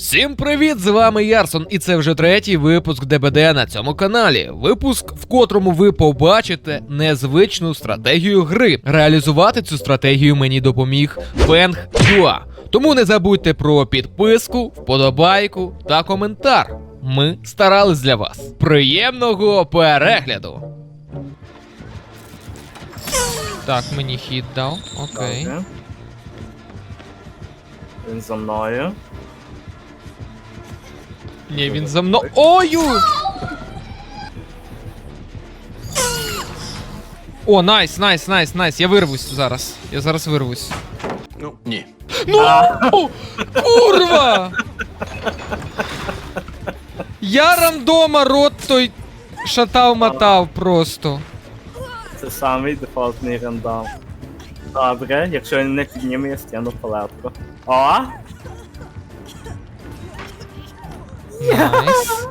Всім привіт! З вами Ярсон, і це вже третій випуск ДБД на цьому каналі. Випуск, в котрому ви побачите незвичну стратегію гри. Реалізувати цю стратегію мені допоміг Фенг Юа. Тому не забудьте про підписку, вподобайку та коментар. Ми старались для вас. Приємного перегляду! Так, мені хід дав. Окей. Він за мною. Ні, він за мною. Ою! О, найс, найс, найс, найс. Я вирвусь зараз. Я зараз вирвусь. Ну, ні. Ну! Курва! Я рандома рот той шатав-матав просто. Це самий дефолтний рандом. Добре, якщо він не підніме, я стягну палетку. О! Найс.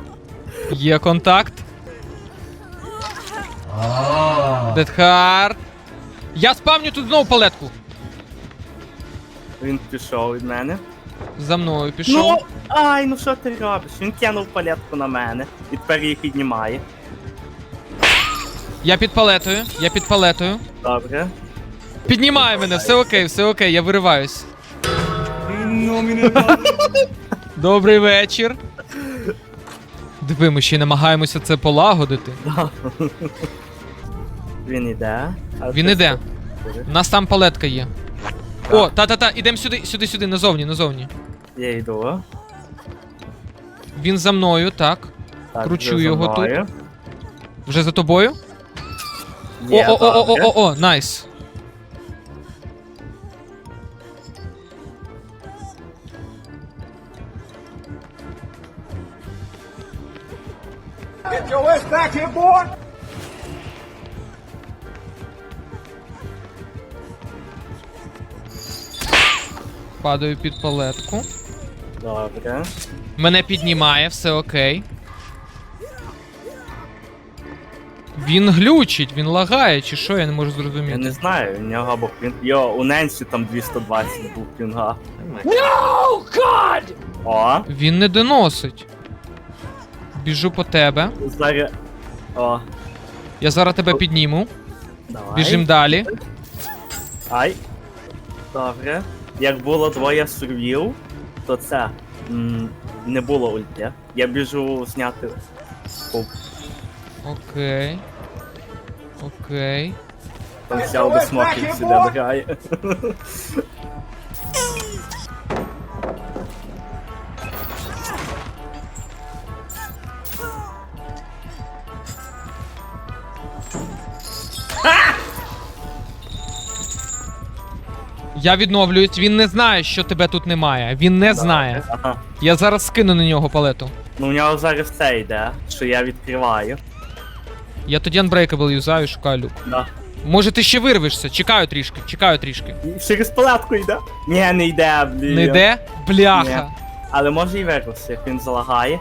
Є контакт. Дедхард. Я спавню тут знову палетку. Він пішов від мене. За мною пішов. Ну, ай, ну що ти робиш? Він кинув палетку на мене і тепер її піднімає. Я під палетою, я під палетою. Добре. Піднімай мене, все окей, все окей, я вириваюсь. Добрий вечір. Диви, ми ще й намагаємося це полагодити. Він іде. а Він ти іде. У нас там палетка є. О, та-та-та, ідемо сюди, сюди, сюди, назовні, назовні. Я йду. Він за мною, так. Так, Кручу вже за його тут. мною. Вже за тобою? Є, о, о, о, добре. о, о, о, найс. Your ass boy! Падаю під палетку. Добре. Мене піднімає, все окей. Він глючить, він лагає, чи що, я не можу зрозуміти. Я не знаю, у нього або пін. Йо, у Ненсі там 220 був пінга. О, Він не доносить. Біжу по тебе. зараз. О, Я зараз тебе підніму. давай. Біжим далі. Ай. Добре. Як було двоє сурвів, то це м, не було ульти. Я біжу зняти. Оп, Окей. Окей. Там взяв би смокінг сюди грає. Я відновлююсь, він не знає, що тебе тут немає. Він не знає. Ага. Я зараз скину на нього палету. Ну у нього зараз це йде, що я відкриваю. Я тоді Unbreakable юзаю, шукаю люк. Да. Може ти ще вирвешся? Чекаю трішки, чекаю трішки. Через палатку йде? Ні, не йде, блін. Не йде? Бляха. Але може і вирватися, як він залагає.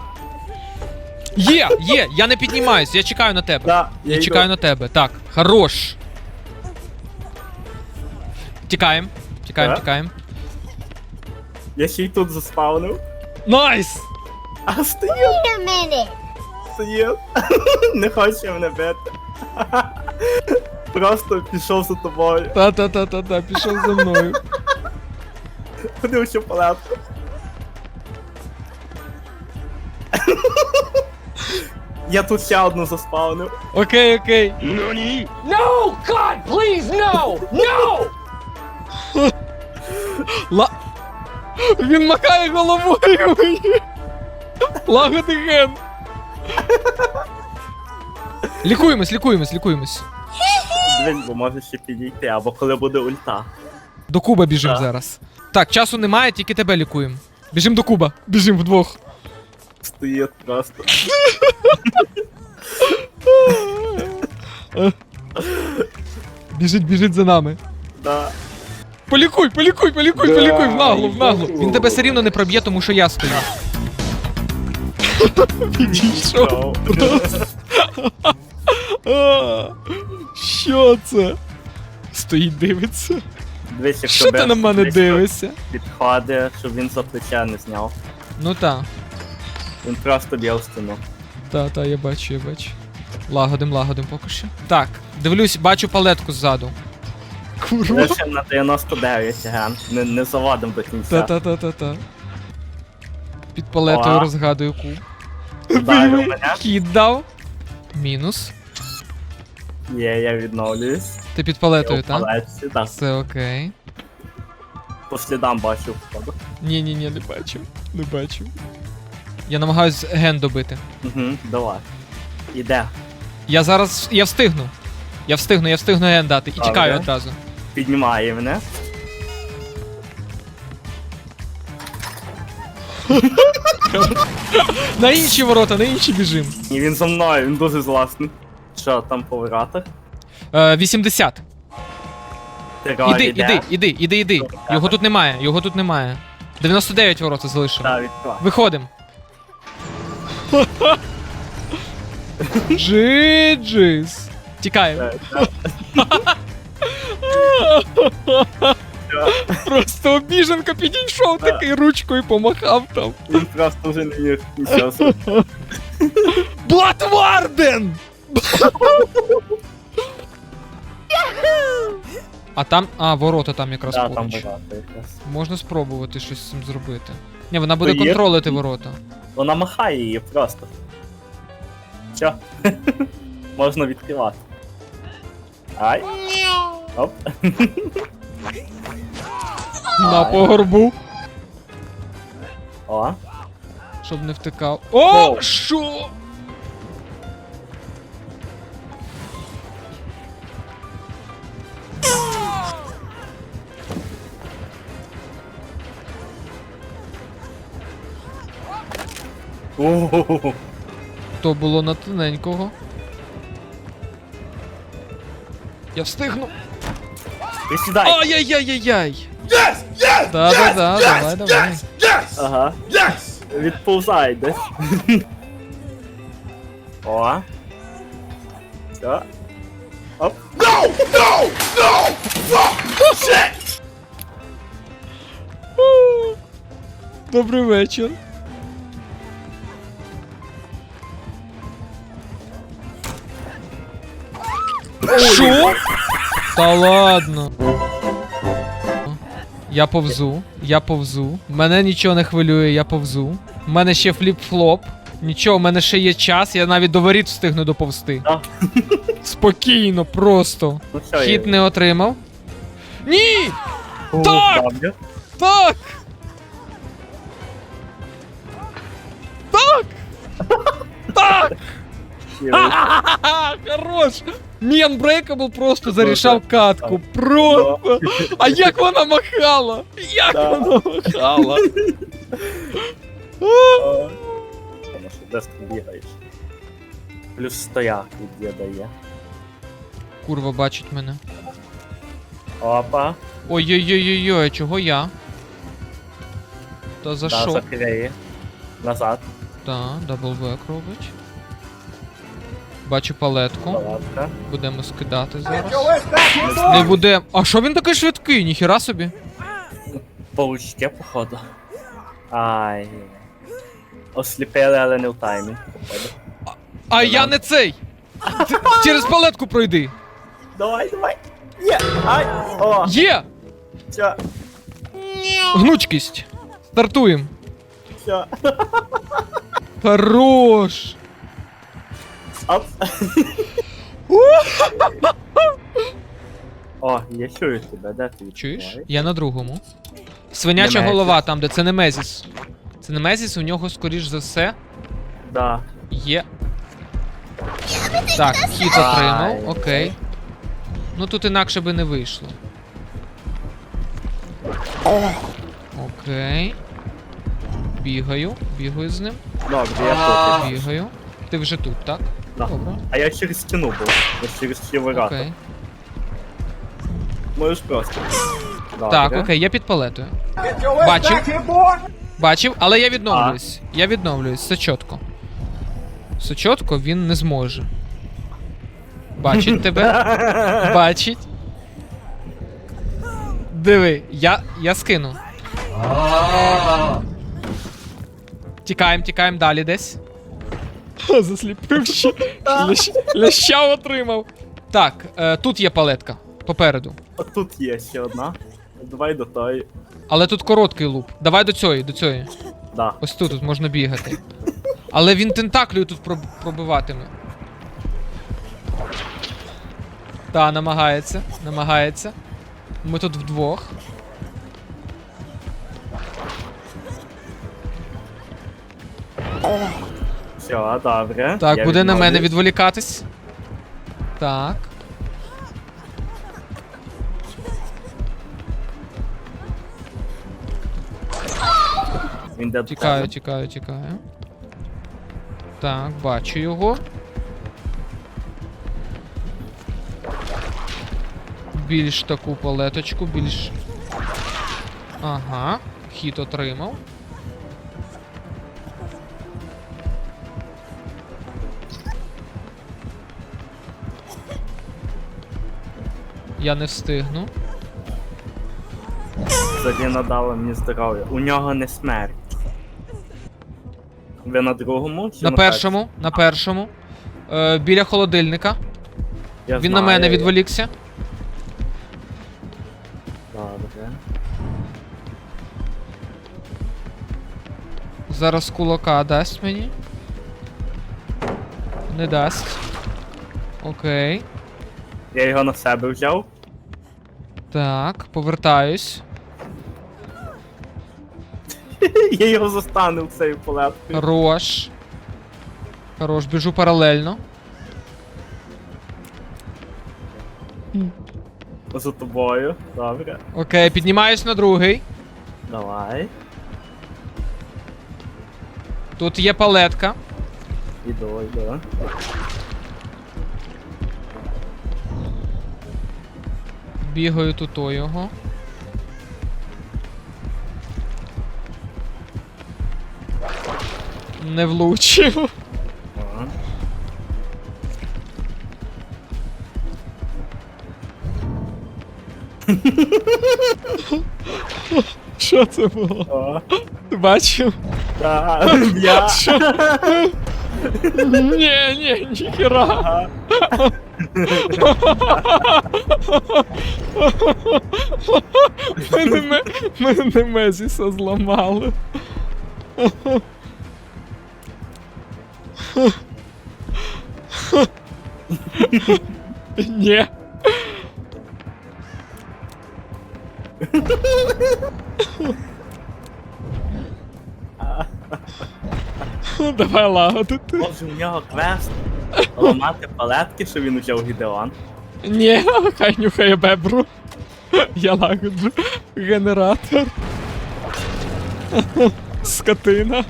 Є, є, я не піднімаюсь, я чекаю на тебе. Да, Я йду. чекаю на тебе. Так, хорош. Тікаємо. Тікаємо, Так. тікаємо. Я ще й тут заспавнив. Найс! А стоїть, Wait a minute. стоїть. Не хоче мене бити. Просто пішов за тобою. Та-та-та-та-та, пішов за мною. Ходив ще в палатку. Я тут ще одну заспавнив. Окей, окей. No! God, please, no! No! Ла... Він макає головою мені. Лагоди ген. Лікуємось, лікуємось, лікуємось. Дивись, бо може ще підійти, або коли буде ульта. До Куба біжим Так. зараз. Так, часу немає, тільки тебе лікуємо. Біжим до Куба. Біжим вдвох. Стоїть просто. Біжить, біжить за нами. Да. Полікуй, полікуй, полікуй, полікуй, в наглу, в наглу. Він тебе все рівно не проб'є, тому що я стою. Підійшов. А, Що це? Стоїть, дивиться. Дивись, якщо Що ти на мене дивишся? Підходить, щоб він за плече не зняв. Ну та. Він просто б'є стіну. Та, та, я бачу, я бачу. Лагодим, лагодим поки що. Так, дивлюсь, бачу палетку ззаду. Курва. Лише на 99 ген. Не, не завадим до кінця. Та-та-та-та-та. Під палетою О. розгадую куб. Мене. Хід дав. Мінус. Є, я відновлююсь. Ти під палетою, Я в так? палетці, так. Все окей. По слідам бачу входу. Ні, ні, ні, не бачив. Не бачив. Я намагаюсь ген добити. Угу, давай. Іде. Я зараз. Я встигну. Я встигну, я встигну ген дати. І Добре. тікаю одразу. Піднімає мене. На інші ворота, на інші біжим. І він за мною, він дуже зласний. Що там по воротах? Е, 80. Тироль Іди, іде. іди, іди, іди, іди. Його тут немає, його тут немає. 99 ворота залишили. Так, відкривай. Виходим. Джиджис. Тікаємо. Просто обіженка підійшов такий ручкою помахав там. Він просто вже не зробити. Блатварден! А там. А, ворота там якраз Да, там поруч. ворота якраз. Можна спробувати щось з цим зробити. Ні, вона буде То є? контролити ворота. Вона махає її просто. Все. Можна відкривати. Ай. Оп. На погорбу. О. Щоб не втикав. О! Воу. Що? О. То було на тоненького. Я встигну. Присідай. Ай-яй-яй-яй-яй. Да-да-да, давай, давай. Ага. Yes! Відповзай десь. О. Все. Оп. No! No! No! Fuck! Shit! Добрий вечір. Що? Та ладно. Я повзу, я повзу. Мене нічого не хвилює, я повзу. У мене ще фліп-флоп. Нічого, у мене ще є час, я навіть до воріт встигну доповзти. Спокійно, просто. Ну Хід не отримав. Ні! О, Так! Так! Так! Так! Хорош! Мій Unbreakable просто зарішав катку. Просто! А як вона махала? Як вона махала? Тому що десь ти бігаєш. Плюс стояк від діда є. Курва бачить мене. Опа. Ой-ой-ой-ой, а чого я? Та за Да, що? Назад. Та, даблбек робить. Бачу палетку. Палатка. Будемо скидати зараз. Не boy! буде. А що він такий швидкий? Ніхіра собі. Паучки, походу. Ай. Осліпили, але не в таймі, походу. А я не цей! Ти Через палетку пройди! Давай, давай. Є! Ай! О! Є! Все, Гнучкість! Стартуємо! все. Хорош! О, я чую тебе, де ти Чуєш? Я на другому. Свиняча Немезіс. голова там, де це Немезіс. Це Немезіс, у нього, скоріш за все, Да. є. Так, хід Ай. отримав, окей. Ну тут інакше би не вийшло. Окей. Бігаю, бігаю з ним, Добре, я тут. бігаю. Ти вже тут, так? Да. Добре. А я через стіну був. Я через ті ворота. Окей. Можеш просто. Добре. Так, окей, я під палетою. Boy! Бачив, але я відновлююсь. Я відновлююсь, все чітко. Все чітко він не зможе. Бачить тебе. Бачить. Диви, я, я скину. Тікаємо, тікаємо далі десь. Засліпив ще. Лящ- Ляща отримав. Так, е, тут є палетка. Попереду. От тут є ще одна. Давай до тої. Але тут короткий луп. Давай до цієї, до цієї. Да. Ось тут, тут можна бігати. Але він тентаклею тут проб- пробиватиме. Та, намагається, намагається. Ми тут вдвох. Все, добре. Так, Я буде на мене відволікатись. Так. Він де до Тікаю, тебе. тікаю, тікаю. Так, бачу його. Більш таку палеточку, більш. Ага, хід отримав. Я не встигну. Тоді надало мені здоров'я. У нього не смерть. Ви на другому? Чи На першому, на першому. Е, біля холодильника. Я Він на мене я- відволікся. Добре. Зараз кулака дасть мені. Не дасть. Окей. Я його на себе взяв. Так, повертаюсь. Я його застану цією полеткою. Хорош. Хорош, біжу паралельно. За тобою. Добре. Окей, піднімаюсь на другий. Давай. Тут є палетка. Іду, іду. Бігаю тут о його. Не влучив. Ага. Що це було? Ти бачив? да, я. Ні, ні, ніхіра. Мене, ме- мене Мезіса зламали. Ні. Давай лагодити. Може у нього квест. Ламати палетки, що він взяв Гідеон. Ні, хай нюхає бебру. Я лагоджу генератор. Скотина.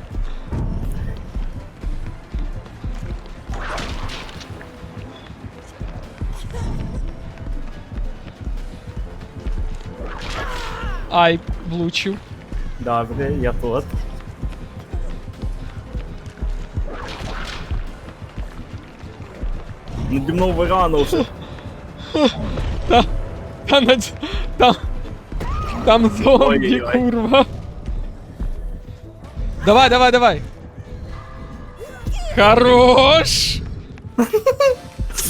Ай, влучив. Добре, я тут. Наді мною вирано вже. Та на ць- там. Там зомбі, Ой-ой-ой. курва. Давай, давай, давай. Хорош!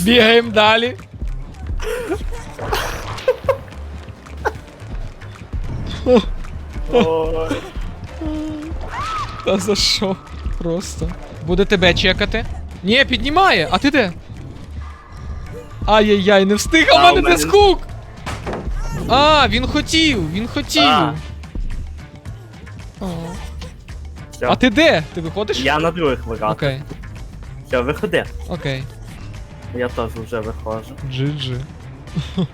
Бігаємо далі. Ой. Та за що? Просто. Буде тебе чекати. Ні, піднімає, а ти де? Ай-яй-яй, не встиг, а в мене мене- дискук! А, він хотів, він хотів. А. О. Все. А ти де? Ти виходиш? Я на других вигадав. Окей, Все, виходи. окей. Я теж вже виходжу. GG.